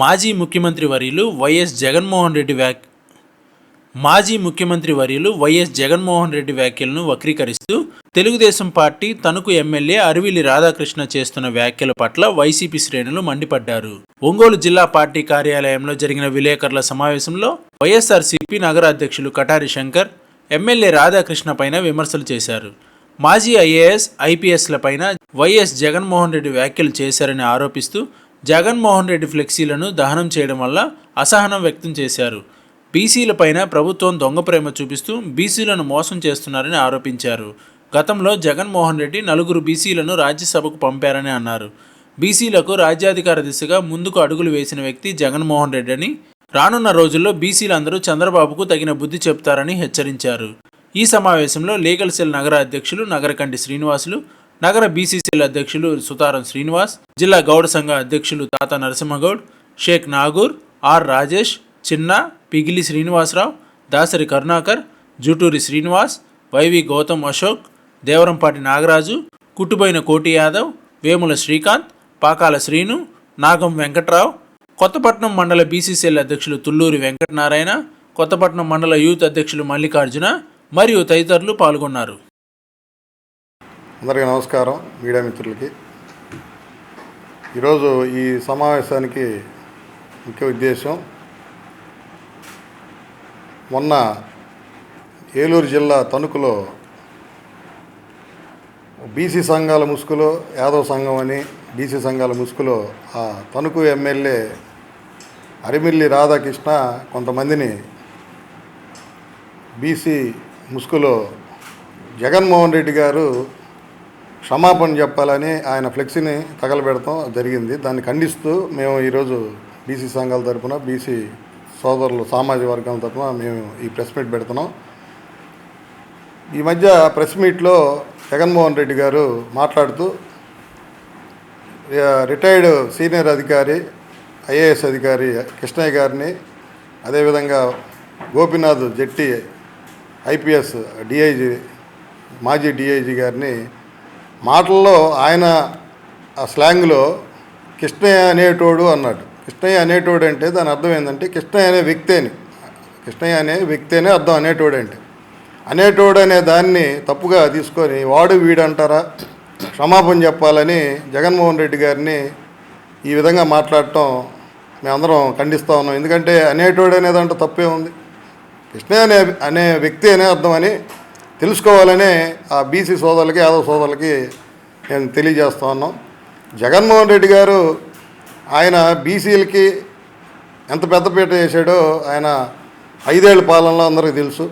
మాజీ ముఖ్యమంత్రి వర్యులు వైఎస్ జగన్మోహన్ రెడ్డి వ్యాక్ మాజీ ముఖ్యమంత్రి వర్యులు వైఎస్ జగన్మోహన్ రెడ్డి వ్యాఖ్యలను వక్రీకరిస్తూ తెలుగుదేశం పార్టీ తణుకు ఎమ్మెల్యే అరవిలి రాధాకృష్ణ చేస్తున్న వ్యాఖ్యల పట్ల వైసీపీ శ్రేణులు మండిపడ్డారు. ఒంగోలు జిల్లా పార్టీ కార్యాలయంలో జరిగిన విలేకరుల సమావేశంలో వైఎస్ఆర్సీపీ నగర అధ్యక్షులు కటారి శంకర్ ఎమ్మెల్యే రాధాకృష్ణ పైన విమర్శలు చేశారు. మాజీ ఐఏఎస్ ఐపీఎస్లపైన వైఎస్ జగన్మోహన్ రెడ్డి వ్యాఖ్యలు చేశారని ఆరోపిస్తూ జగన్మోహన్ రెడ్డి ఫ్లెక్సీలను దహనం చేయడం వల్ల అసహనం వ్యక్తం చేశారు. బీసీలపైన ప్రభుత్వం దొంగ ప్రేమ చూపిస్తూ బీసీలను మోసం చేస్తున్నారని ఆరోపించారు. గతంలో జగన్మోహన్ రెడ్డి నలుగురు బీసీలను రాజ్యసభకు పంపారని అన్నారు. బీసీలకు రాజ్యాధికార దిశగా ముందుకు అడుగులు వేసిన వ్యక్తి జగన్మోహన్ రెడ్డి అని రానున్న రోజుల్లో బీసీలందరూ చంద్రబాబుకు తగిన బుద్ధి చెప్తారని హెచ్చరించారు. ఈ సమావేశంలో లీగల్ సెల్ నగర అధ్యక్షులు నగరకంటి శ్రీనివాసులు నగర బీసీసీల అధ్యక్షులు సుతారం శ్రీనివాస్ జిల్లా గౌడ సంఘ అధ్యక్షులు Thatha Narasimhagoud Sheikh Nagoor R Rajesh Chinna Pigili Srinivasarao Dasari Karunakar Juturi Srinivas Y V Gautam Ashok Devarampati Nagaraju Kuttubaina Koti Yadav Vemula Srikanth Pakala Srinu నాగం వెంకట్రావు కొత్తపట్నం మండల బీసీసీఎల్ అధ్యక్షులు తుల్లూరి వెంకటనారాయణ కొత్తపట్నం మండల యూత్ అధ్యక్షులు మల్లికార్జున మరియు తదితరులు పాల్గొన్నారు. అందరికీ నమస్కారం మీడియా మిత్రులకి. ఈరోజు ఈ సమావేశానికి ముఖ్య ఉద్దేశం మొన్న ఏలూరు జిల్లా తణుకులో బీసీ సంఘాల ముసుగులో యాదవ్ సంఘం అని బీసీ సంఘాల ముసుగులో ఆ తణుకు ఎమ్మెల్యే అరిమిల్లి రాధాకృష్ణ కొంతమందిని బీసీ ముసుగులో జగన్మోహన్ రెడ్డి గారు క్షమాపణ చెప్పాలని ఆయన ఫ్లెక్సీని తగలబెడతాం జరిగింది. దాన్ని ఖండిస్తూ మేము ఈరోజు బీసీ సంఘాల తరపున బీసీ సోదరులు సామాజిక వర్గాల తరపున మేము ఈ ప్రెస్ మీట్ పెడుతున్నాం. ఈ మధ్య ప్రెస్ మీట్లో జగన్మోహన్ రెడ్డి గారు మాట్లాడుతూ రిటైర్డ్ సీనియర్ అధికారి ఐఏఎస్ అధికారి కృష్ణయ్య గారిని అదేవిధంగా గోపీనాథ్ జెట్టి ఐపీఎస్ డిఐజీ మాజీ డిఐజీ గారిని మాటల్లో ఆయన ఆ స్లాంగ్లో కృష్ణయ్య అనేటోడు అన్నాడు. కృష్ణయ్య అనేటోడు అంటే దాని అర్థం ఏంటంటే కృష్ణయ్య అనే వ్యక్తి అని కృష్ణయ్య అనే వ్యక్తి అనే అర్థం అనేటోడు అంటే. అనేటోడు అనే దాన్ని తప్పుగా తీసుకొని వాడు వీడు అంటారా క్షమాపణ చెప్పాలని జగన్మోహన్ రెడ్డి గారిని ఈ విధంగా మాట్లాడటం మేమందరం ఖండిస్తూ ఉన్నాం. ఎందుకంటే అనేటోడు అనే దాంట్లో తప్పే ఉంది. కృష్ణయ్య అనే అనే వ్యక్తి అనే అర్థం అని తెలుసుకోవాలనే ఆ బీసీ సోదరులకి యాదవ్ సోదరులకి నేను తెలియజేస్తా ఉన్నాం. జగన్మోహన్ రెడ్డి గారు ఆయన బీసీలకి ఎంత పెద్దపీట వేసాడో ఆయన ఐదేళ్ళ పాలనలో అందరికీ తెలుసు.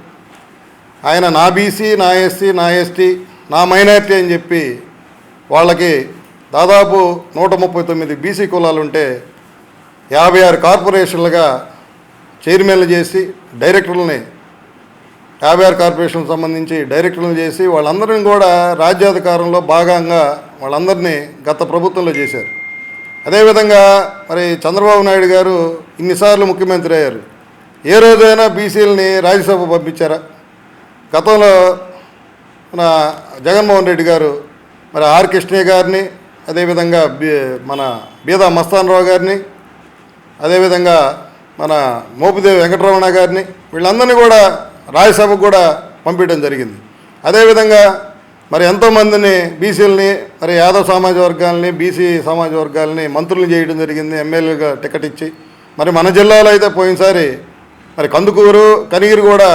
ఆయన నా బీసీ నా ఎస్సీ నా ఎస్టీ నా మైనారిటీ అని చెప్పి వాళ్ళకి దాదాపు నూట ముప్పై తొమ్మిది బీసీ కులాలు ఉంటే యాభై ఆరు కార్పొరేషన్లుగా చైర్మన్లు చేసి డైరెక్టర్లని యాభై ఆరు కార్పొరేషన్ సంబంధించి డైరెక్టర్లు చేసి వాళ్ళందరిని కూడా రాజ్యాధికారంలో భాగంగా వాళ్ళందరినీ గత ప్రభుత్వంలో చేశారు. అదేవిధంగా మరి చంద్రబాబు నాయుడు గారు ఇన్నిసార్లు ముఖ్యమంత్రి అయ్యారు. ఏ రోజైనా బీసీలని రాజ్యసభ పంపించారా? గతంలో మన జగన్మోహన్ రెడ్డి గారు మరి ఆర్ కృష్ణయ్య గారిని అదేవిధంగా మన బీదా మస్తానరావు గారిని అదేవిధంగా మన మోపిదేవి వెంకటరమణ గారిని వీళ్ళందరినీ కూడా రాజ్యసభకు కూడా పంపించడం జరిగింది. అదేవిధంగా మరి ఎంతోమందిని బీసీలని మరి యాదవ్ సమాజ వర్గాలని బీసీ సమాజ వర్గాలని మంత్రులు చేయడం జరిగింది ఎమ్మెల్యేగా టికెట్ ఇచ్చి. మరి మన జిల్లాలో అయితే పోయినసారి మరి కందుకూరు కనిగిరి కూడా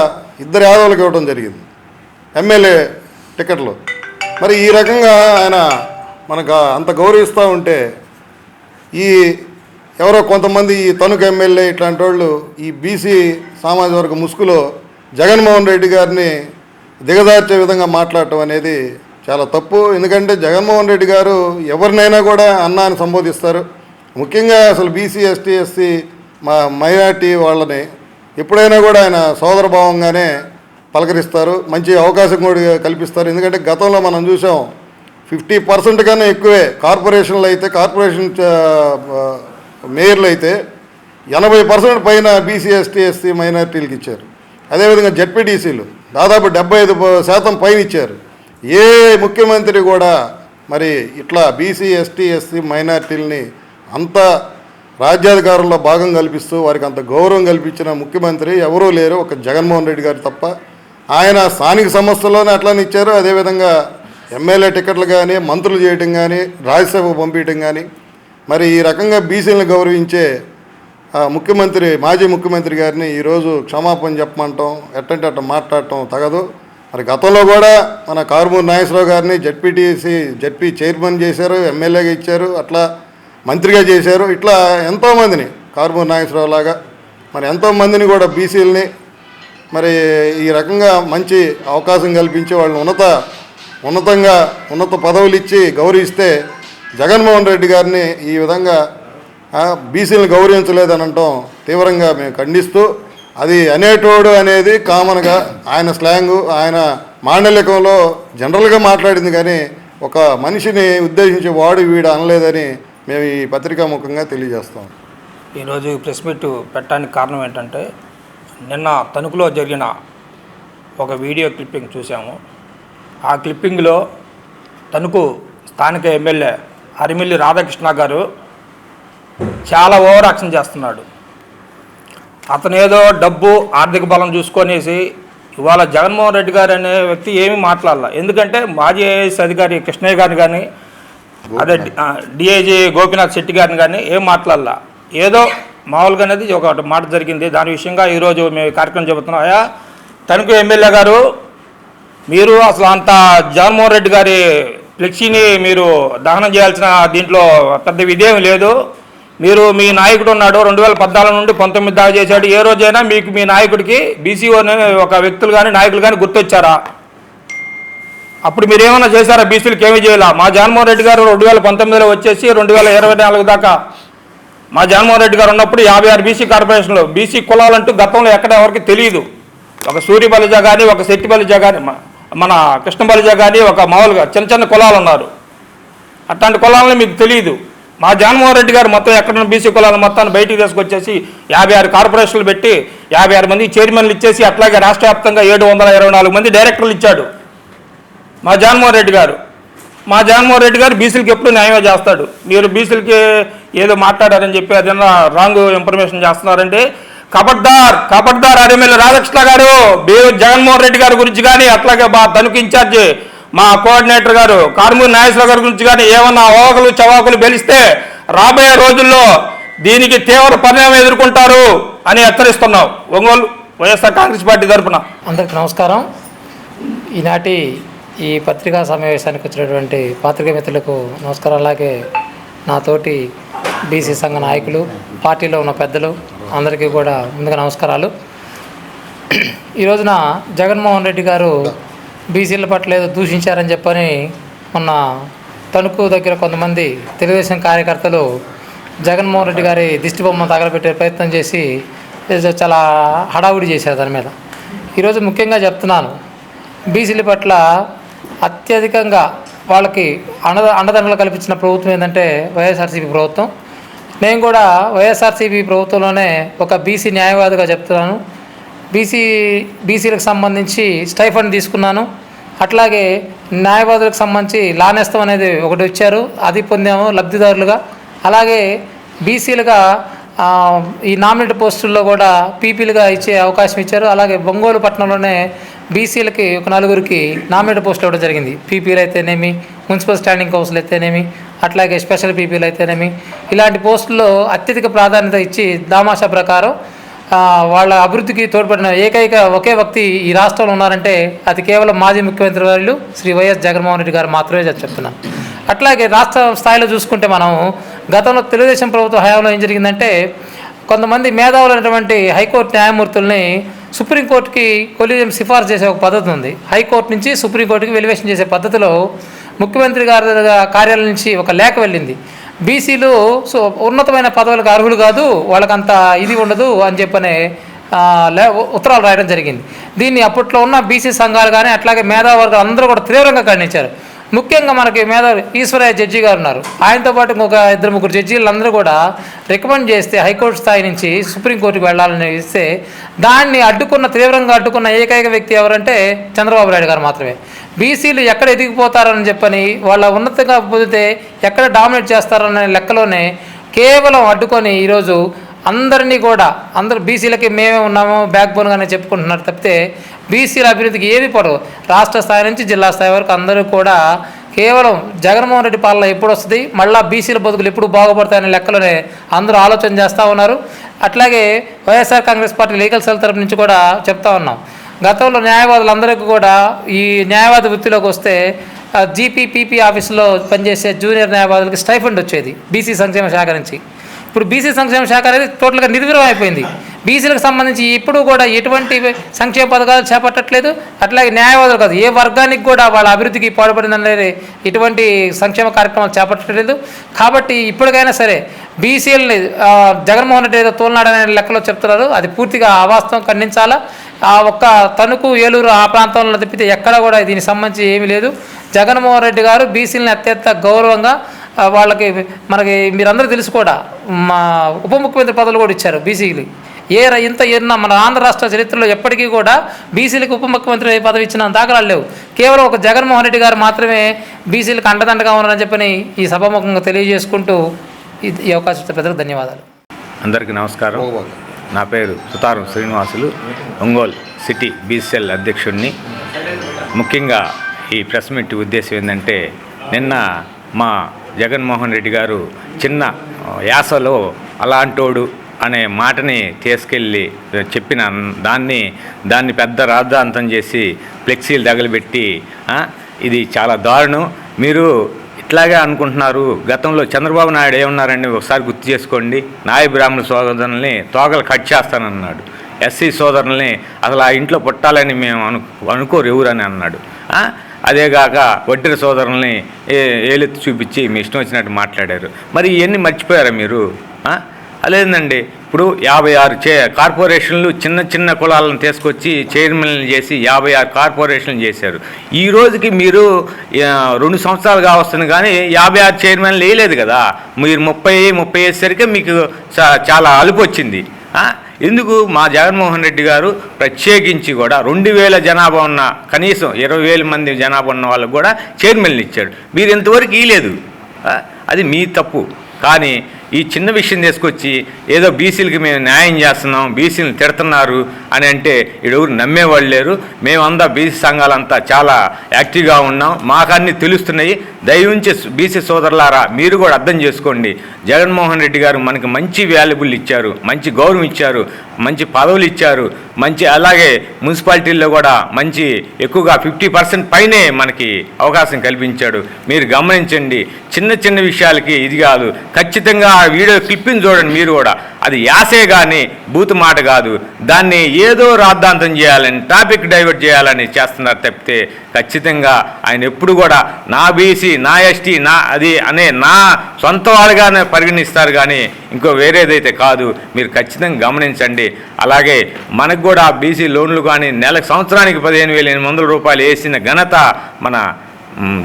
ఇద్దరు యాదవులకు ఇవ్వడం జరిగింది ఎమ్మెల్యే టికెట్లు. మరి ఈ రకంగా ఆయన మనకు అంత గౌరవిస్తూ ఉంటే ఈ ఎవరో కొంతమంది ఈ తణుకు ఎమ్మెల్యే ఇట్లాంటి వాళ్ళు ఈ బీసీ సామాజిక వర్గ ముసుగులో జగన్మోహన్ రెడ్డి గారిని దిగదార్చే విధంగా మాట్లాడటం అనేది చాలా తప్పు. ఎందుకంటే జగన్మోహన్ రెడ్డి గారు ఎవరినైనా కూడా అన్న అని సంబోధిస్తారు. ముఖ్యంగా అసలు బీసీ ఎస్టీ ఎస్సీ మా మైనార్టీ వాళ్ళని ఎప్పుడైనా కూడా ఆయన సోదరభావంగానే పలకరిస్తారు. మంచి అవకాశం కూడా కల్పిస్తారు. ఎందుకంటే గతంలో మనం చూసాం ఫిఫ్టీ పర్సెంట్ కన్నా ఎక్కువే కార్పొరేషన్లు అయితే కార్పొరేషన్ మేయర్లు అయితే ఎనభై పర్సెంట్ పైన బీసీ ఎస్టీ ఎస్సీ మైనార్టీలకు ఇచ్చారు. అదేవిధంగా జెడ్పీటీసీలు దాదాపు డెబ్బై ఐదు శాతం పైన ఇచ్చారు. ఏ ముఖ్యమంత్రి కూడా మరి ఇట్లా బీసీ ఎస్టీ ఎస్సీ మైనార్టీలని అంత రాజ్యాధికారంలో భాగం కల్పిస్తూ వారికి అంత గౌరవం కల్పించిన ముఖ్యమంత్రి ఎవరూ లేరు. ఒక జగన్మోహన్ రెడ్డి గారు తప్ప. ఆయన స్థానిక సంస్థల్లోనే అట్లానే ఇచ్చారు. అదేవిధంగా ఎమ్మెల్యే టికెట్లు కానీ మంత్రులు చేయటం కానీ రాజ్యసభ పంపించడం కానీ మరి ఈ రకంగా బీసీలను గౌరవించే ముఖ్యమంత్రి మాజీ ముఖ్యమంత్రి గారిని ఈరోజు క్షమాపణ చెప్పమంటాం ఎట్టంటే అట్ట మాట్లాడటం తగదు. మరి గతంలో కూడా మన కారుమూరు నాగేశ్వరరావు గారిని జడ్పీటీసీ జడ్పీ చైర్మన్ చేశారు ఎమ్మెల్యేగా ఇచ్చారు అట్లా మంత్రిగా చేశారు. ఇట్లా ఎంతోమందిని కారుమూరు నాగేశ్వరరావు లాగా మరి ఎంతోమందిని కూడా బీసీలని మరి ఈ రకంగా మంచి అవకాశం కల్పించి వాళ్ళని ఉన్నత ఉన్నతంగా ఉన్నత పదవులు ఇచ్చి గౌరవిస్తే జగన్మోహన్ రెడ్డి గారిని ఈ విధంగా బీసీలను గౌరవించలేదని అంటాం. తీవ్రంగా మేము ఖండిస్తూ అది అనేటోడు అనేది కామన్గా ఆయన స్లాంగు ఆయన మాండలికంలో జనరల్గా మాట్లాడింది కానీ ఒక మనిషిని ఉద్దేశించి వాడు వీడు అనలేదని మేము ఈ పత్రికా ముఖంగా తెలియజేస్తాం. ఈరోజు ఈ ప్రెస్ మీట్ పెట్టడానికి కారణం ఏంటంటే నిన్న తణుకులో జరిగిన ఒక వీడియో క్లిప్పింగ్ చూసాము ఆ క్లిప్పింగ్లో తణుకు స్థానిక ఎమ్మెల్యే అరిమిల్లి రాధాకృష్ణ గారు చాలా ఓవర్ యాక్షన్ చేస్తున్నాడు. అతనేదో డబ్బు ఆర్థిక బలం చూసుకొనేసి ఇవాళ జగన్మోహన్ రెడ్డి గారు అనే వ్యక్తి ఏమీ మాట్లాడాల. ఎందుకంటే మాజీ ఐఏఎస్ అధికారి కృష్ణయ్య గారిని కానీ అదే డిఐజీ గోపీనాథ్ శెట్టి గారిని కానీ ఏం మాట్లాడాల. ఏదో మామూలుగా అనేది ఒక మాట జరిగింది. దాని విషయంగా ఈరోజు మేము కార్యక్రమం చెబుతున్నాం. అయ్యా తణుకు ఎమ్మెల్యే గారు మీరు అసలు అంత జగన్మోహన్ రెడ్డి గారి ఫ్లెక్సీని మీరు దహనం చేయాల్సిన దీంట్లో పెద్ద విధేయం లేదు. మీరు మీ నాయకుడు ఉన్నాడు రెండు వేల పద్నాలుగు నుండి పంతొమ్మిది దాకా చేశాడు. ఏ రోజైనా మీకు మీ నాయకుడికి బీసీఓ ఒక వ్యక్తులు కానీ నాయకులు కానీ గుర్తొచ్చారా? అప్పుడు మీరు ఏమైనా చేశారా బీసీలకు ఏమి చేయాలా. మా జగన్మోహన్ రెడ్డి గారు రెండు వేల పంతొమ్మిదిలో వచ్చేసి రెండు వేల ఇరవై నాలుగు దాకా మా జగన్మోహన్ రెడ్డి గారు ఉన్నప్పుడు యాభై ఆరు బీసీ కార్పొరేషన్లు బీసీ కులాలంటూ గతంలో ఎక్కడ ఎవరికి తెలియదు. ఒక సూర్య బలిజ కానీ ఒక శెట్టి బలిజ కానీ మన కృష్ణ బలిజ కానీ ఒక మామూలుగా చిన్న చిన్న కులాలు ఉన్నారు. అట్లాంటి కులాలని మీకు తెలియదు. మా జగన్మోహన్ రెడ్డి గారు మొత్తం ఎక్కడ బీసీ కులాల మొత్తాన్ని బయటికి తీసుకొచ్చేసి యాభై ఆరు కార్పొరేషన్లు పెట్టి యాభై ఆరు మంది చైర్మన్లు ఇచ్చేసి అట్లాగే రాష్ట్ర వ్యాప్తంగా ఏడు వందల ఇరవై నాలుగు మంది డైరెక్టర్లు ఇచ్చాడు మా జగన్మోహన్ రెడ్డి గారు. మా జగన్మోహన్ రెడ్డి గారు బీసీలకి ఎప్పుడు న్యాయమే చేస్తాడు. మీరు బీసీలకి ఏదో మాట్లాడారని చెప్పి అదన్నా రాంగ్ ఇన్ఫర్మేషన్ చేస్తున్నారంటే కబడ్దార్ కబడ్దార్ అరిమెల్లి రాధాకృష్ణ గారు బీ జగన్మోహన్ రెడ్డి గారి గురించి కానీ అట్లాగే బా తణుకు ఇన్ఛార్జి మా కోఆర్డినేటర్ గారు కారుమూరి నాగేశ్వర గారి గురించి కానీ ఏమన్నా ఓవకలు చవాకులు బెలిస్తే రాబోయే రోజుల్లో దీనికి తీవ్ర పరిణామం ఎదుర్కొంటారు అని హెచ్చరిస్తున్నాం. ఒంగోలు వైఎస్ఆర్ కాంగ్రెస్ పార్టీ తరఫున అందరికి నమస్కారం. ఈనాటి ఈ పత్రికా సమావేశానికి వచ్చినటువంటి పాత్రికా మిత్రులకు నమస్కారం. అలాగే నాతోటి బీసీ సంఘ నాయకులు పార్టీలో ఉన్న పెద్దలు అందరికీ కూడా ముందుగా నమస్కారాలు. ఈ రోజున జగన్మోహన్ రెడ్డి గారు బీసీల పట్ల ఏదో దూషించారని చెప్పని మొన్న తణుకు దగ్గర కొంతమంది తెలుగుదేశం కార్యకర్తలు జగన్మోహన్ రెడ్డి గారి దిష్టి బొమ్మ తగలబెట్టే ప్రయత్నం చేసి చాలా హడావుడి చేశారు దాని మీద. ఈరోజు ముఖ్యంగా చెప్తున్నాను బీసీల పట్ల అత్యధికంగా వాళ్ళకి అండ అండదండలు కల్పించిన ప్రభుత్వం ఏంటంటే వైఎస్ఆర్సీపీ ప్రభుత్వం. నేను కూడా వైఎస్ఆర్సీపీ ప్రభుత్వంలోనే ఒక బీసీ న్యాయవాదిగా చెప్తున్నాను. బీసీ బీసీలకు సంబంధించి స్టైఫండ్ తీసుకున్నాను. అట్లాగే న్యాయవాదులకు సంబంధించి లానేస్తం అనేది ఒకటి ఇచ్చారు. అది పొందాము లబ్ధిదారులుగా. అలాగే బీసీలుగా ఈ నామినేట్ పోస్టుల్లో కూడా పీపీలుగా ఇచ్చే అవకాశం ఇచ్చారు. అలాగే ఒంగోలు పట్టణంలోనే బీసీలకి ఒక నలుగురికి నామినేట్ పోస్టులు ఇవ్వడం జరిగింది. పీపీలు అయితేనేమి మున్సిపల్ స్టాండింగ్ కౌన్సిల్ అయితేనేమి అట్లాగే స్పెషల్ పీపీలు అయితేనేమి. ఇలాంటి పోస్టుల్లో అత్యధిక ప్రాధాన్యత ఇచ్చి దామాషా ప్రకారం వాళ్ళ అభివృద్ధికి తోడ్పడిన ఏకైక ఒకే వ్యక్తి ఈ రాష్ట్రంలో ఉన్నారంటే అది కేవలం మాజీ ముఖ్యమంత్రి వారు శ్రీ వైఎస్ జగన్మోహన్ రెడ్డి గారు మాత్రమే చెప్తున్నాను అట్లాగే రాష్ట్ర స్థాయిలో చూసుకుంటే మనం గతంలో తెలుగుదేశం ప్రభుత్వ హయాంలో ఏం జరిగిందంటే కొంతమంది మేధావులైనటువంటి హైకోర్టు న్యాయమూర్తుల్ని సుప్రీంకోర్టుకి కొలీజియం సిఫార్సు చేసే ఒక పద్ధతి ఉంది. హైకోర్టు నుంచి సుప్రీంకోర్టుకి వెలివేషన్ చేసే పద్ధతిలో ముఖ్యమంత్రి గారి కార్యాలయం నుంచి ఒక లేఖ వెళ్ళింది. బీసీలు సో ఉన్నతమైన పదవులకు అర్హులు కాదు వాళ్ళకంత ఇది ఉండదు అని చెప్పనే లే ఉత్తరాలు రాయడం జరిగింది. దీన్ని అప్పట్లో ఉన్న బీసీ సంఘాలు కానీ అట్లాగే మేధావర్గాలు అందరూ కూడా తీవ్రంగా ఖండించారు. ముఖ్యంగా మనకి మేధావి ఈశ్వరయ్య జడ్జి గారు ఉన్నారు. ఆయనతో పాటు ఇంకొక ఇద్దరు ముగ్గురు జడ్జీలు అందరూ కూడా రికమెండ్ చేస్తే హైకోర్టు స్థాయి నుంచి సుప్రీంకోర్టుకి వెళ్ళాలని ఇస్తే దాన్ని అడ్డుకున్న తీవ్రంగా అడ్డుకున్న ఏకైక వ్యక్తి ఎవరంటే చంద్రబాబు నాయుడు గారు మాత్రమే. బీసీలు ఎక్కడ ఎదిగిపోతారని చెప్పని వాళ్ళ ఉన్నతంగా పొందితే ఎక్కడ డామినేట్ చేస్తారనే లెక్కలోనే కేవలం అడ్డుకొని ఈరోజు అందరినీ కూడా అందరు బీసీలకి మేమే ఉన్నాము బ్యాక్ బోన్గానే చెప్పుకుంటున్నారు తప్పితే బీసీల అభివృద్ధికి ఏమి పడవు. రాష్ట్ర స్థాయి నుంచి జిల్లా స్థాయి వరకు అందరూ కూడా కేవలం జగన్మోహన్ రెడ్డి పాలన ఎప్పుడు వస్తుంది మళ్ళా బీసీల బతుకులు ఎప్పుడు బాగుపడతాయనే లెక్కలోనే అందరూ ఆలోచన చేస్తూ ఉన్నారు. అట్లాగే YSR Congress party legal cell తరపు నుంచి కూడా చెప్తా ఉన్నాం. గతంలో న్యాయవాదులందరికీ కూడా ఈ న్యాయవాద వృత్తిలోకి వస్తే జీపీపీపీ ఆఫీసులో పనిచేసే జూనియర్ న్యాయవాదులకి స్టైఫండ్ వచ్చేది బీసీ సంక్షేమ శాఖ నుంచి. ఇప్పుడు బీసీ సంక్షేమ శాఖ అనేది టోటల్గా నిర్వీర్యం అయిపోయింది. బీసీలకు సంబంధించి ఇప్పుడు కూడా ఎటువంటి సంక్షేమ పథకాలు చేపట్టట్లేదు. అట్లాగే న్యాయవాదులు కాదు ఏ వర్గానికి కూడా వాళ్ళ అభివృద్ధికి పాటుపడిందనేది ఎటువంటి సంక్షేమ కార్యక్రమాలు చేపట్టట్లేదు. కాబట్టి ఇప్పటికైనా సరే బీసీలని జగన్మోహన్ రెడ్డి ఏదో తోలనాడనే లెక్కలో చెప్తున్నారు. అది పూర్తిగా అవాస్తవం ఖండించాలా? ఆ ఒక్క తణుకు ఏలూరు ఆ ప్రాంతంలో తప్పితే ఎక్కడ కూడా దీనికి సంబంధించి ఏమీ లేదు. జగన్మోహన్ రెడ్డి గారు బీసీలని అత్యంత గౌరవంగా వాళ్ళకి మనకి మీరందరూ తెలుసు కూడా మా ఉప ముఖ్యమంత్రి పదవులు కూడా ఇచ్చారు బీసీలు. ఏ ఇంత ఎన్న మన ఆంధ్ర రాష్ట్ర చరిత్రలో ఎప్పటికీ కూడా బీసీలకు ఉప ముఖ్యమంత్రి పదవి ఇచ్చిన దాఖలాలు లేవు. కేవలం ఒక జగన్మోహన్ రెడ్డి గారు మాత్రమే బీసీలకు అండదండగా ఉన్నారని చెప్పని ఈ సభాముఖంగా తెలియజేసుకుంటూ ఈ ఈ అవకాశం ప్రజలకు ధన్యవాదాలు. అందరికీ నమస్కారం. నా పేరు సుతారం శ్రీనివాసులు ఒంగోలు సిటీ బీసీఎల్ అధ్యక్షుడిని. ముఖ్యంగా ఈ ప్రెస్ మీట్ ఉద్దేశం ఏంటంటే నిన్న మా జగన్మోహన్ రెడ్డి గారు చిన్న యాసలో అలాంటోడు అనే మాటని తీసుకెళ్ళి చెప్పిన దాన్ని దాన్ని పెద్ద రాద్ధాంతం చేసి ఫ్లెక్సీలు తగలబెట్టి ఇది చాలా దారుణం. మీరు ఇట్లాగే అనుకుంటున్నారు. గతంలో చంద్రబాబు నాయుడు ఏమన్నారండి? ఒకసారి గుర్తు చేసుకోండి. నాయ బ్రాహ్మణ సోదరుల్ని తోకలు కట్ చేస్తానన్నాడు. ఎస్సీ సోదరుల్ని అసలు ఆ ఇంట్లో పుట్టాలని మేము అను అనుకోరు ఎవరని అన్నాడు. అదేగాక వడ్డీర సోదరుల్ని ఏలెత్తి చూపించి మీ ఇష్టం వచ్చినట్టు మాట్లాడారు. మరి ఇవన్నీ మర్చిపోయారా మీరు? అదేందండి? ఇప్పుడు యాభై ఆరు చే కార్పొరేషన్లు చిన్న చిన్న కులాలను తీసుకొచ్చి చైర్మన్లు చేసి యాభై ఆరు కార్పొరేషన్లు చేశారు. ఈ రోజుకి మీరు రెండు సంవత్సరాలు కావస్తుంది కానీ యాభై ఆరు చైర్మన్లు వేయలేదు కదా? మీరు ముప్పై ముప్పై వేసేసరికి మీకు చాలా అలుపు వచ్చింది. ఎందుకు? మా జగన్మోహన్ రెడ్డి గారు ప్రత్యేకించి కూడా రెండు వేల జనాభా ఉన్న కనీసం ఇరవై వేల మంది జనాభా ఉన్న వాళ్ళకు కూడా చైర్మన్లు ఇచ్చాడు. మీరు ఇంతవరకు ఇవ్వలేదు అది మీ తప్పు. కానీ ఈ చిన్న విషయం తీసుకొచ్చి ఏదో బీసీలకి మేము న్యాయం చేస్తున్నాం బీసీలు తిడుతున్నారు అని అంటే ఎవరు నమ్మేవాళ్ళు లేరు. మేమంతా బీసీ సంఘాలంతా చాలా యాక్టివ్గా ఉన్నాం. మాకు అన్ని తెలుస్తున్నాయి. దయవుంచి బీసీ సోదరులారా మీరు కూడా అర్థం చేసుకోండి. జగన్మోహన్ రెడ్డి గారు మనకి మంచి వాల్యుబుల్ ఇచ్చారు మంచి గౌరవం ఇచ్చారు. మంచి పదవులు ఇచ్చారు. మంచి అలాగే మున్సిపాలిటీల్లో కూడా మంచి ఎక్కువగా ఫిఫ్టీ పర్సెంట్ పైనే మనకి అవకాశం కల్పించాడు. మీరు గమనించండి చిన్న చిన్న విషయాలకి ఇది కాదు. ఖచ్చితంగా ఆ వీడియో క్లిప్పింగ్ చూడండి మీరు కూడా. అది యాసే కానీ బూతు మాట కాదు. దాన్ని ఏదో రాద్ధాంతం చేయాలని టాపిక్ డైవర్ట్ చేయాలని చేస్తున్నారు తప్పితే ఖచ్చితంగా ఆయన ఎప్పుడు కూడా నా బీసీ నా ఎస్టీ నా అది అనే నా సొంత వాళ్ళుగానే పరిగణిస్తారు కానీ ఇంకో వేరేదైతే కాదు. మీరు ఖచ్చితంగా గమనించండి. అలాగే మనకు కూడా బీసీ లోన్లు కానీ నెల సంవత్సరానికి పదిహేను వేల ఎనిమిది వందల రూపాయలు వేసిన ఘనత మన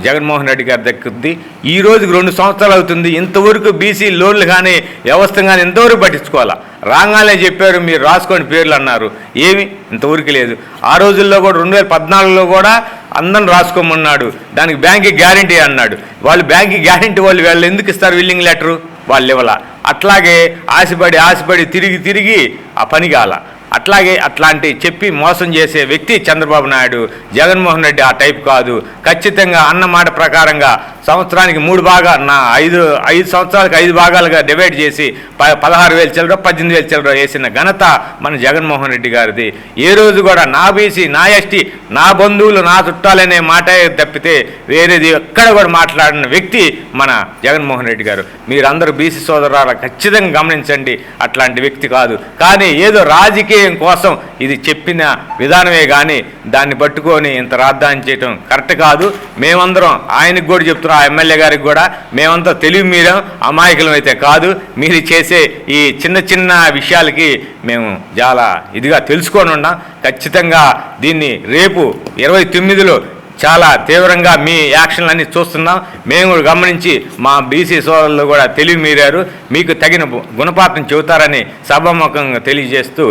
జగన్మోహన్ రెడ్డి గారి దక్కుద్ది ఈ రోజుకి రెండు సంవత్సరాలు అవుతుంది. ఇంతవరకు బీసీ లోన్లు కానీ వ్యవస్థ కానీ ఇంతవరకు పట్టించుకోవాలా? రాగానే చెప్పారు మీరు రాసుకోండి పేర్లు అన్నారు. ఏమి? ఇంతవరకు లేదు. ఆ రోజుల్లో కూడా రెండు వేల పద్నాలుగులో కూడా అందరం రాసుకోమన్నాడు. దానికి బ్యాంక్కి గ్యారంటీ అన్నాడు. వాళ్ళు బ్యాంక్కి గ్యారంటీ వాళ్ళు వాళ్ళు ఎందుకు ఇస్తారు విల్లింగ్ లెటరు? వాళ్ళు ఇవ్వాల. అట్లాగే ఆశపడి ఆశపడి తిరిగి తిరిగి ఆ పని కాల. అట్లాగే అట్లాంటి చెప్పి మోసం చేసే వ్యక్తి చంద్రబాబు నాయుడు జగన్మోహన్ రెడ్డి ఆ టైప్ కాదు. ఖచ్చితంగా అన్న మాట ప్రకారంగా సంవత్సరానికి మూడు భాగా నా ఐదు ఐదు సంవత్సరాలకు ఐదు భాగాలుగా డివైడ్ చేసి ప పదహారు వేలు చిల్లర పద్దెనిమిది వేలు చిల్లర వేసిన ఘనత మన జగన్మోహన్ రెడ్డి గారిది. ఏ రోజు కూడా నా బీసీ నా ఎస్టీ నా బంధువులు నా చుట్టాలనే మాట తప్పితే వేరేది ఎక్కడ కూడా మాట్లాడిన వ్యక్తి మన జగన్మోహన్ రెడ్డి గారు. మీరందరూ బీసీ సోదరాల ఖచ్చితంగా గమనించండి అట్లాంటి వ్యక్తి కాదు. కానీ ఏదో రాజకీయ కోసం ఇది చెప్పిన విధానమే కానీ దాన్ని పట్టుకొని ఇంత రాద్దాని చేయటం కరెక్ట్ కాదు. మేమందరం ఆయనకు కూడా చెప్తున్నాం ఆ ఎమ్మెల్యే గారికి కూడా. మేమంతా తెలివి మీరం అమాయకులం అయితే కాదు. మీరు చేసే ఈ చిన్న చిన్న విషయాలకి మేము చాలా ఇదిగా తెలుసుకొని ఉన్నాం. ఖచ్చితంగా దీన్ని రేపు ఇరవై తొమ్మిదిలో చాలా తీవ్రంగా మీ యాక్షన్లన్నీ చూస్తున్నాం. మేము కూడా గమనించి మా బీసీ సోదరులు కూడా తెలివి మీరారు మీకు తగిన గుణపాఠం చెబుతారని సభాముఖంగా తెలియజేస్తూ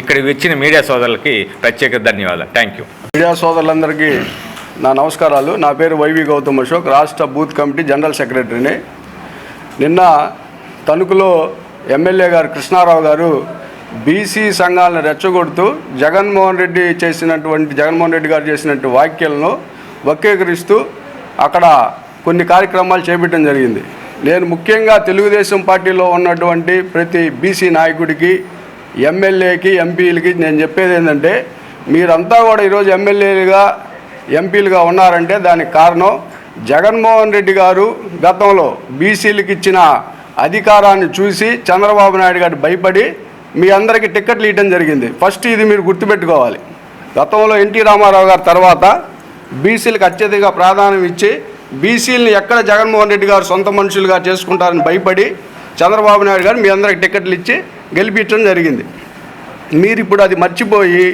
ఇక్కడికి వచ్చిన మీడియా సోదరులకి ప్రత్యేక ధన్యవాదాలు. థ్యాంక్ యూ మీడియా సోదరులందరికీ నా నమస్కారాలు. నా పేరు వైవి గౌతమ్ అశోక్ రాష్ట్ర బూత్ కమిటీ జనరల్ సెక్రటరీని. నిన్న తణుకులో ఎమ్మెల్యే గారు కృష్ణారావు గారు బీసీ సంఘాలను రెచ్చగొడుతూ జగన్మోహన్ రెడ్డి చేసినటువంటి జగన్మోహన్ రెడ్డి గారు చేసినటువంటి వ్యాఖ్యలను వక్రీకరిస్తూ అక్కడ కొన్ని కార్యక్రమాలు చేపట్టడం జరిగింది. నేను ముఖ్యంగా తెలుగుదేశం పార్టీలో ఉన్నటువంటి ప్రతి బీసీ నాయకుడికి ఎమ్మెల్యేకి ఎంపీలకి నేను చెప్పేది ఏంటంటే మీరంతా కూడా ఈరోజు ఎమ్మెల్యేలుగా ఎంపీలుగా ఉన్నారంటే దానికి కారణం జగన్మోహన్ రెడ్డి గారు గతంలో బీసీలకు ఇచ్చిన అధికారాన్ని చూసి చంద్రబాబు నాయుడు గారు భయపడి మీ అందరికీ టిక్కెట్లు ఇవ్వడం జరిగింది. ఫస్ట్ ఇది మీరు గుర్తుపెట్టుకోవాలి. గతంలో ఎన్టీ రామారావు గారి తర్వాత బీసీలకు అత్యధిక ప్రాధాన్యం ఇచ్చి బీసీలను ఎక్కడ జగన్మోహన్ రెడ్డి గారు సొంత మనుషులుగా చేసుకుంటారని భయపడి చంద్రబాబు నాయుడు గారు మీ అందరికి టికెట్లు ఇచ్చి గెలిపించడం జరిగింది. మీరు ఇప్పుడు అది మర్చిపోయి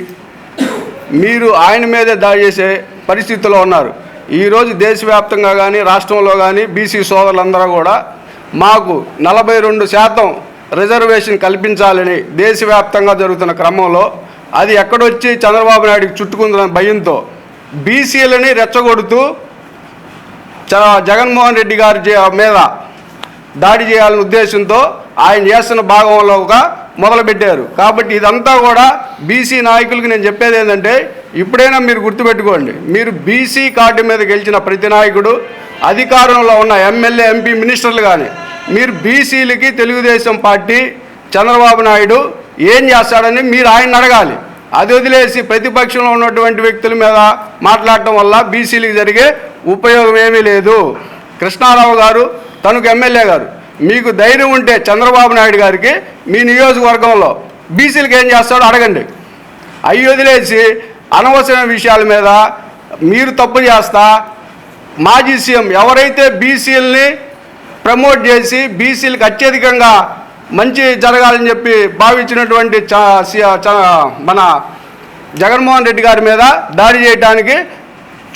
మీరు ఆయన మీదే దాడి చేసే పరిస్థితిలో ఉన్నారు. ఈరోజు దేశవ్యాప్తంగా కానీ రాష్ట్రంలో కానీ బీసీ సోదరులందరూ కూడా మాకు నలభై రెండు శాతం రిజర్వేషన్ కల్పించాలని దేశవ్యాప్తంగా జరుగుతున్న క్రమంలో అది ఎక్కడొచ్చి చంద్రబాబు నాయుడికి చుట్టుకుందన్న భయంతో బీసీలని రెచ్చగొడుతూ చ- జగన్మోహన్ రెడ్డి గారి మీద దాడి చేయాలనే ఉద్దేశంతో ఆయన చేస్తున్న ఒక మొదలుపెట్టారు. కాబట్టి ఇదంతా కూడా బీసీ నాయకులకి నేను చెప్పేది ఏంటంటే ఇప్పుడైనా మీరు గుర్తుపెట్టుకోండి మీరు బీసీ కార్డు మీద గెలిచిన ప్రతి నాయకుడు అధికారంలో ఉన్న ఎమ్మెల్యే ఎంపీ మినిస్టర్లు కానీ మీరు బీసీలకి తెలుగుదేశం పార్టీ చంద్రబాబు నాయుడు ఏం చేస్తాడని మీరు ఆయన అడగాలి. అది వదిలేసి ప్రతిపక్షంలో ఉన్నటువంటి వ్యక్తుల మీద మాట్లాడటం వల్ల బీసీలకు జరిగే ఉపయోగం ఏమీ లేదు. కృష్ణారావు గారు తనకు ఎమ్మెల్యే గారు. మీకు ధైర్యం ఉంటే చంద్రబాబు నాయుడు గారికి మీ నియోజకవర్గంలో బీసీలకు ఏం చేస్తాడో అడగండి. అవి వదిలేసి అనవసరమైన విషయాల మీద మీరు తప్పు చేస్తా మాజీ సీఎం ఎవరైతే బీసీలని ప్రమోట్ చేసి బీసీలకు అత్యధికంగా మంచి జరగాలని చెప్పి భావించినటువంటి చ- మన జగన్మోహన్ రెడ్డి గారి మీద దాడి చేయడానికి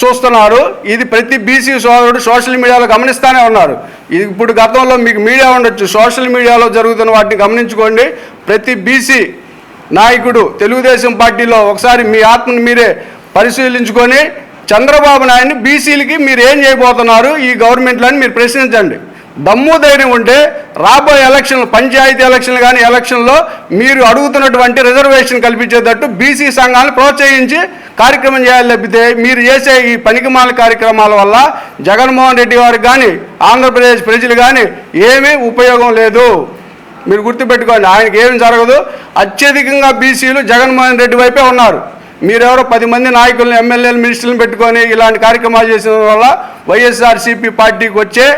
చూస్తున్నారు. ఇది ప్రతి బీసీ సోదరుడు సోషల్ మీడియాలో గమనిస్తూనే ఉన్నారు. ఇది ఇప్పుడు గతంలో మీకు మీడియా ఉండొచ్చు. సోషల్ మీడియాలో జరుగుతున్న వాటిని గమనించుకోండి. ప్రతి బీసీ నాయకుడు తెలుగుదేశం పార్టీలో ఒకసారి మీ ఆత్మను మీరే పరిశీలించుకొని చంద్రబాబు నాయుడిని బీసీలకి మీరు ఏం చేయబోతున్నారు? ఈ గవర్నమెంట్లని మీరు ప్రశ్నించండి. దమ్ము ధైర్యం ఉంటే రాబోయే ఎలక్షన్లు పంచాయతీ ఎలక్షన్లు కానీ ఎలక్షన్లో మీరు అడుగుతున్నటువంటి రిజర్వేషన్ కల్పించేటట్టు బీసీ సంఘాలను ప్రోత్సహించి కార్యక్రమం చేయాలి తప్పితే మీరు చేసే ఈ పనికిమాల కార్యక్రమాల వల్ల జగన్మోహన్ రెడ్డి గారికి కానీ ఆంధ్రప్రదేశ్ ప్రజలు కానీ ఏమీ ఉపయోగం లేదు. మీరు గుర్తుపెట్టుకోండి ఆయనకి ఏమి జరగదు. అత్యధికంగా బీసీలు జగన్మోహన్ రెడ్డి వైపే ఉన్నారు. మీరెవరో పది మంది నాయకులను ఎమ్మెల్యేలు మినిస్టర్లను పెట్టుకొని ఇలాంటి కార్యక్రమాలు చేసిన వల్ల వైఎస్ఆర్సీపీ పార్టీకి వచ్చే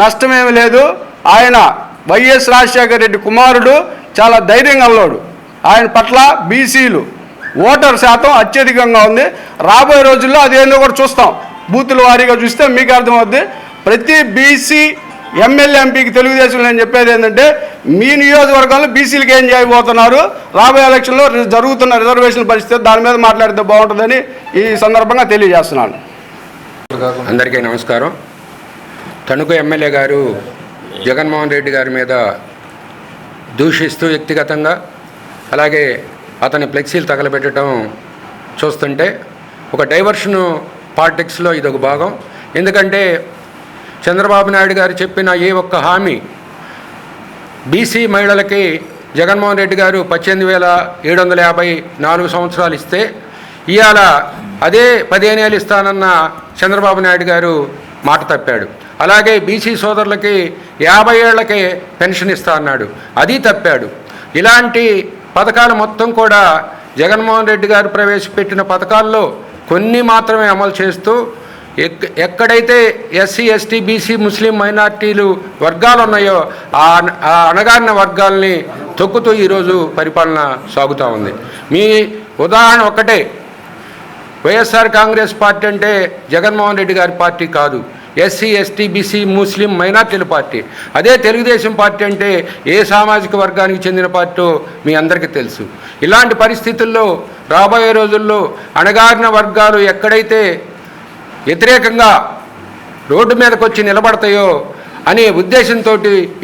నష్టమేమి లేదు. ఆయన వైఎస్ రాజశేఖర రెడ్డి కుమారుడు చాలా ధైర్యంగా ఉన్నాడు. ఆయన పట్ల బీసీలు ఓటర్ శాతం అత్యధికంగా ఉంది. రాబోయే రోజుల్లో అదేందో కూడా చూస్తాం. బూతుల వారీగా చూస్తే మీకు అర్థమవుద్ది. ప్రతి బీసీ ఎమ్మెల్యే ఎంపీకి తెలుగుదేశం నేను చెప్పేది ఏంటంటే మీ నియోజకవర్గంలో బీసీలకు ఏం చేయబోతున్నారు? రాబోయే ఎలక్షన్లో జరుగుతున్న రిజర్వేషన్ పరిస్థితి దాని మీద మాట్లాడితే బాగుంటుందని ఈ సందర్భంగా తెలియజేస్తున్నాను. అందరికీ నమస్కారం. తణుకు ఎమ్మెల్యే గారు జగన్మోహన్ రెడ్డి గారి మీద దూషిస్తూ వ్యక్తిగతంగా అలాగే అతని ఫ్లెక్సీలు తగలబెట్టడం చూస్తుంటే ఒక డైవర్షన్ పాలిటిక్స్లో ఇదొక భాగం. ఎందుకంటే చంద్రబాబు నాయుడు గారు చెప్పిన ఏ ఒక్క హామీ బీసీ మహిళలకి జగన్మోహన్ రెడ్డి గారు పద్దెనిమిది వేల ఏడు వందల యాభై నాలుగు సంవత్సరాలు ఇస్తే ఇవాళ అదే పదిహేను ఏళ్ళు ఇస్తానన్న చంద్రబాబు నాయుడు గారు మాట తప్పాడు. అలాగే బీసీ సోదరులకి యాభై ఏళ్ళకే పెన్షన్ ఇస్తా అన్నాడు. అది తప్పాడు. ఇలాంటి పథకాలు మొత్తం కూడా జగన్మోహన్ రెడ్డి గారు ప్రవేశపెట్టిన పథకాల్లో కొన్ని మాత్రమే అమలు చేస్తూ ఎక్ ఎక్కడైతే ఎస్సీ ఎస్టీ బీసీ ముస్లిం మైనార్టీలు వర్గాలు ఉన్నాయో ఆ ఆ అణగారిన వర్గాల్ని తొక్కుతూ ఈరోజు పరిపాలన సాగుతూ ఉంది. మీ ఉదాహరణ ఒకటే వైఎస్ఆర్ కాంగ్రెస్ పార్టీ అంటే జగన్మోహన్ రెడ్డి గారి పార్టీ కాదు. ఎస్సీ ఎస్టీ బీసీ ముస్లిం మైనార్టీల పార్టీ. అదే తెలుగుదేశం పార్టీ అంటే ఏ సామాజిక వర్గానికి చెందిన పార్టీ మీ అందరికీ తెలుసు. ఇలాంటి పరిస్థితుల్లో రాబోయే రోజుల్లో అణగారిన వర్గాలు ఎక్కడైతే వ్యతిరేకంగా రోడ్డు మీదకి వచ్చి నిలబడతాయో అనే ఉద్దేశంతో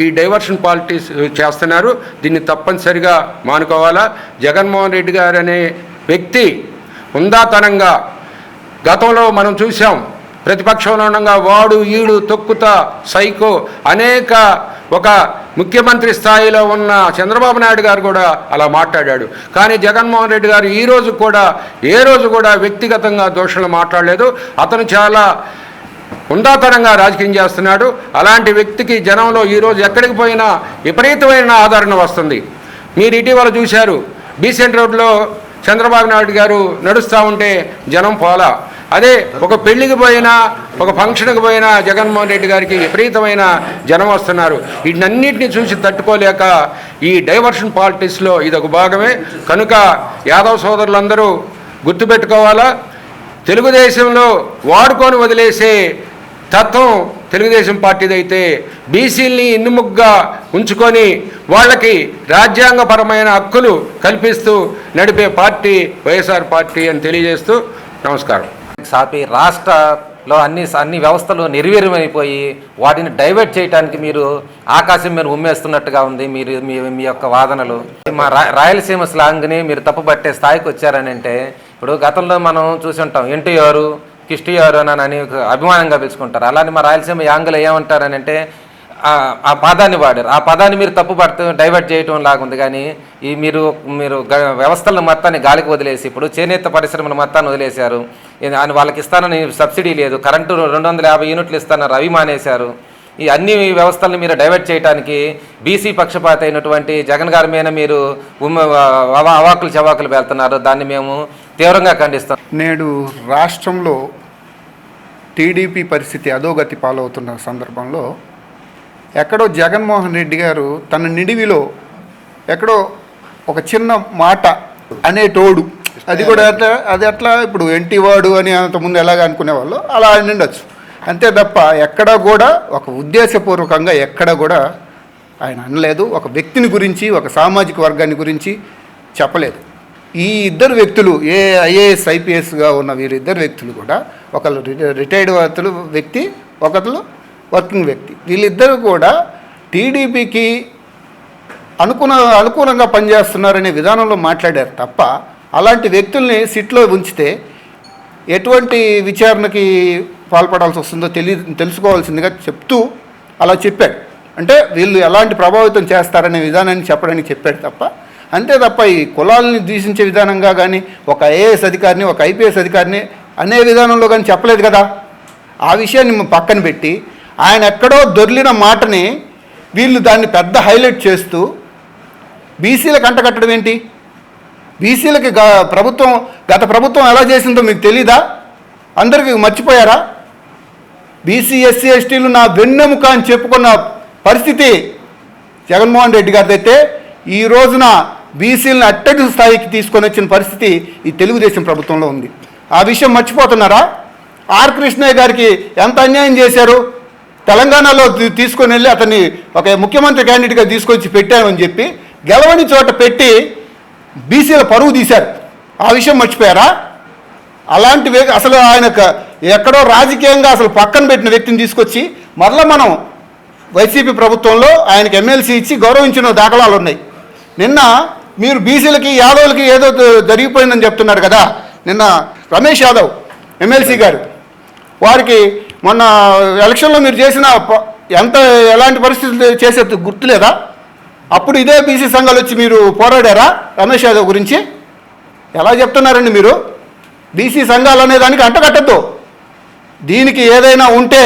ఈ డైవర్షన్ పాలిటిక్స్ చేస్తున్నారు. దీన్ని తప్పనిసరిగా మానుకోవాలా. జగన్మోహన్ రెడ్డి గారు అనే వ్యక్తి ఉందాతనంగా గతంలో మనం చూసాం ప్రతిపక్షంలో ఉండగా వాడు ఈడు తొక్కుత సైకో అనేక ఒక ముఖ్యమంత్రి స్థాయిలో ఉన్న చంద్రబాబు నాయుడు గారు కూడా అలా మాట్లాడాడు. కానీ జగన్మోహన్ రెడ్డి గారు ఈ రోజు కూడా ఏ రోజు కూడా వ్యక్తిగతంగా దోషులు మాట్లాడలేదు. అతను చాలా ఉండాతనంగా రాజకీయం చేస్తున్నాడు. అలాంటి వ్యక్తికి జనంలో ఈరోజు ఎక్కడికి పోయినా విపరీతమైన ఆదరణ వస్తుంది. మీరు ఇటీవల చూశారు బీసెంట్ రోడ్లో చంద్రబాబు నాయుడు గారు నడుస్తూ ఉంటే జనం పోలా. అదే ఒక పెళ్ళికి పోయినా ఒక ఫంక్షన్కి పోయినా జగన్మోహన్ రెడ్డి గారికి విపరీతమైన జనం వస్తున్నారు. వీటినన్నింటినీ చూసి తట్టుకోలేక ఈ డైవర్షన్ పాలిటిక్స్లో ఇది ఒక భాగమే. కనుక యాదవ్ సోదరులందరూ గుర్తుపెట్టుకోవాలా? తెలుగుదేశంలో వాడుకొని వదిలేసే తత్వం తెలుగుదేశం పార్టీదైతే బీసీల్ని ఇన్నుముగ్గా ఉంచుకొని వాళ్ళకి రాజ్యాంగపరమైన హక్కులు కల్పిస్తూ నడిపే పార్టీ వైఎస్ఆర్ పార్టీ అని తెలియజేస్తూ నమస్కారం. సాపి రాష్ట్రలో అన్ని అన్ని వ్యవస్థలు నిర్వీర్యమైపోయి వాటిని డైవర్ట్ చేయడానికి మీరు ఆకాశం మీద ఉమ్మేస్తున్నట్టుగా ఉంది మీరు మీ మీ యొక్క వాదనలు. మా రాయలసీమ స్లాంగ్ని మీరు తప్పుపట్టే స్థాయికి వచ్చారని అంటే ఇప్పుడు గతంలో మనం చూసి ఉంటాం ఎన్టీఆర్ కిష్టియారు అని అని ఒక అభిమానంగా పిలుచుకుంటారు. అలానే మా రాయలసీమ యాంగ్లో ఏమంటారని అంటే ఆ- పదాన్ని వాడారు. ఆ పదాన్ని మీరు తప్పు పడుతూ డైవర్ట్ చేయటం లాగుంది. కానీ ఈ మీరు మీరు గ- వ్యవస్థలను మొత్తాన్ని గాలికి వదిలేసి ఇప్పుడు చేనేత పరిశ్రమల మొత్తాన్ని వదిలేశారు. ఆయన వాళ్ళకి ఇస్తానని సబ్సిడీ లేదు. కరెంటు రెండు వందల యాభై యూనిట్లు ఇస్తానని రవి మానేశారు. ఈ అన్ని వ్యవస్థలను మీరు డైవర్ట్ చేయడానికి బీసీ పక్షపాత అయినటువంటి జగన్ గారి మీద మీరు ఉమ్మ అవాకులు చవాకులు వెళ్తున్నారు దాన్ని మేము తీవ్రంగా ఖండిస్తాం. నేడు రాష్ట్రంలో టీడీపీ పరిస్థితి అధోగతి పాలవుతున్న సందర్భంలో ఎక్కడో జగన్మోహన్ రెడ్డి గారు తన నిడివిలో ఎక్కడో ఒక చిన్న మాట అనేటోడు అది కూడా అట్లా అది అట్లా ఇప్పుడు ఎంటి వాడు అని అంతకుముందు ఎలాగ అనుకునేవాళ్ళు అలా నిండొచ్చు. అంతే తప్ప ఎక్కడ కూడా ఒక ఉద్దేశపూర్వకంగా ఎక్కడ కూడా ఆయన అనలేదు. ఒక వ్యక్తిని గురించి ఒక సామాజిక వర్గాన్ని గురించి చెప్పలేదు. ఈ ఇద్దరు వ్యక్తులు ఏ ఐఏఎస్ ఐపీఎస్గా ఉన్న వీరిద్దరు వ్యక్తులు కూడా ఒకళ్ళు రిటైర్డ్ వ్యక్తులు వ్యక్తి ఒకళ్ళు వర్కింగ్ వ్యక్తి. వీళ్ళిద్దరూ కూడా టీడీపీకి అనుకున్న అనుకూలంగా పనిచేస్తున్నారనే విధానంలో మాట్లాడారు తప్ప అలాంటి వ్యక్తుల్ని సిట్లో ఉంచితే ఎటువంటి విచారణకి పాల్పడాల్సి వస్తుందో తెలి తెలుసుకోవాల్సిందిగా చెప్తూ అలా చెప్పాడు. అంటే వీళ్ళు ఎలాంటి ప్రభావితం చేస్తారనే విధానాన్ని చెప్పడానికి చెప్పాడు తప్ప అంతే తప్ప ఈ కులాలని దూషించే విధానంగా కానీ ఒక ఐఏఎస్ అధికారిని ఒక ఐపీఎస్ అధికారిని అనే విధానంలో కానీ చెప్పలేదు కదా. ఆ విషయాన్ని పక్కన పెట్టి ఆయన ఎక్కడో దొర్లిన మాటని వీళ్ళు దాన్ని పెద్ద హైలైట్ చేస్తూ బీసీలకు అంటగట్టడం ఏంటి? బీసీలకి గ- ప్రభుత్వం గత ప్రభుత్వం ఎలా చేసిందో మీకు తెలీదా? అందరికీ మర్చిపోయారా? బీసీ ఎస్సీ ఎస్టీలు నా వెన్నెముక అని చెప్పుకున్న పరిస్థితి జగన్మోహన్ రెడ్డి గారిదైతే ఈ రోజున బీసీలను అట్టడి స్థాయికి తీసుకొని వచ్చిన పరిస్థితి ఈ తెలుగుదేశం ప్రభుత్వంలో ఉంది. ఆ విషయం మర్చిపోతున్నారా? ఆర్ కృష్ణయ్య గారికి ఎంత అన్యాయం చేశారు? తెలంగాణలో తీసుకొని వెళ్ళి అతన్ని ఒక ముఖ్యమంత్రి క్యాండిడేట్గా తీసుకొచ్చి పెట్టామని చెప్పి గెలవని చోట పెట్టి బీసీల పరువు తీశారు. ఆ విషయం మర్చిపోయారా? అలాంటి వ్యక్తి అసలు ఆయన ఎక్కడో రాజకీయంగా అసలు పక్కన పెట్టిన వ్యక్తిని తీసుకొచ్చి మరలా మనం వైసీపీ ప్రభుత్వంలో ఆయనకు ఎమ్మెల్సీ ఇచ్చి గౌరవించిన దాఖలాలు ఉన్నాయి. నిన్న మీరు బీసీలకి యాదవులకి ఏదో జరిగిపోయిందని చెప్తున్నారు కదా. నిన్న రమేష్ యాదవ్ ఎమ్మెల్సీ గారు. వారికి మొన్న ఎలక్షన్లో మీరు చేసిన ప- ఎంత ఎలాంటి పరిస్థితులు చేసే గుర్తులేదా? అప్పుడు ఇదే బీసీ సంఘాలు వచ్చి మీరు పోరాడారా? రమేష్ యాదవ్ గురించి? ఎలా చెప్తున్నారండి మీరు? బీసీ సంఘాలు అనే దానికి అంటగట్టద్దు దీనికి ఏదైనా ఉంటే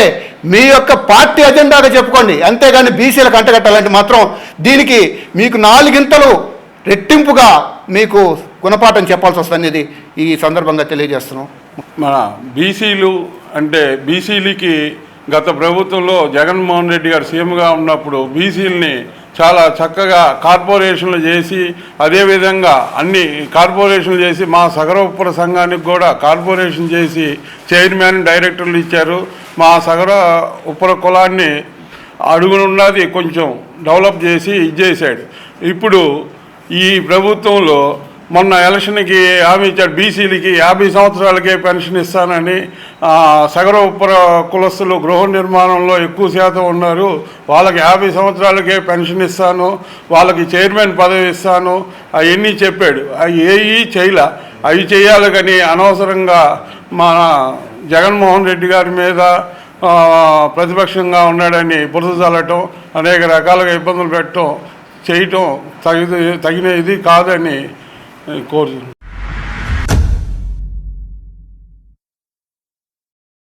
మీ యొక్క పార్టీ అజెండాగా చెప్పుకోండి. అంతేగాని బీసీలకు అంటగట్టాలంటే మాత్రం దీనికి మీకు నాలుగింతలు రెట్టింపుగా మీకు గుణపాఠం చెప్పాల్సి వస్తుంది అనేది ఈ సందర్భంగా తెలియజేస్తున్నాం. మన బీసీలు అంటే బీసీలకి గత ప్రభుత్వంలో జగన్మోహన్ రెడ్డి గారు సీఎంగా ఉన్నప్పుడు బీసీలని చాలా చక్కగా కార్పొరేషన్లు చేసి అదేవిధంగా అన్ని కార్పొరేషన్లు చేసి మా సగర సంఘానికి కూడా కార్పొరేషన్ చేసి చైర్మన్ డైరెక్టర్లు ఇచ్చారు. మా సగర ఉప్పర కులాన్ని అడుగునున్నది కొంచెం డెవలప్ చేసి ఇచ్చేసాడు ఇప్పుడు ఈ ప్రభుత్వంలో మొన్న ఎలక్షన్కి హామీ ఇచ్చాడు. బీసీలకి యాభై సంవత్సరాలకే పెన్షన్ ఇస్తానని సగర ఉప్పర కులస్తులు గృహ నిర్మాణంలో ఎక్కువ శాతం ఉన్నారు. వాళ్ళకి యాభై సంవత్సరాలకే పెన్షన్ ఇస్తాను వాళ్ళకి చైర్మన్ పదవి ఇస్తాను అవన్నీ చెప్పాడు. అవి ఏవి చేయలే. అవి చేయాలి కానీ అనవసరంగా మన జగన్మోహన్ రెడ్డి గారి మీద ప్రతిపక్షంగా ఉన్నాడని బురద చల్లటం అనేక రకాలుగా ఇబ్బందులు పెట్టడం చేయటం తగిన తగిన ఇది కాదని 哎，过了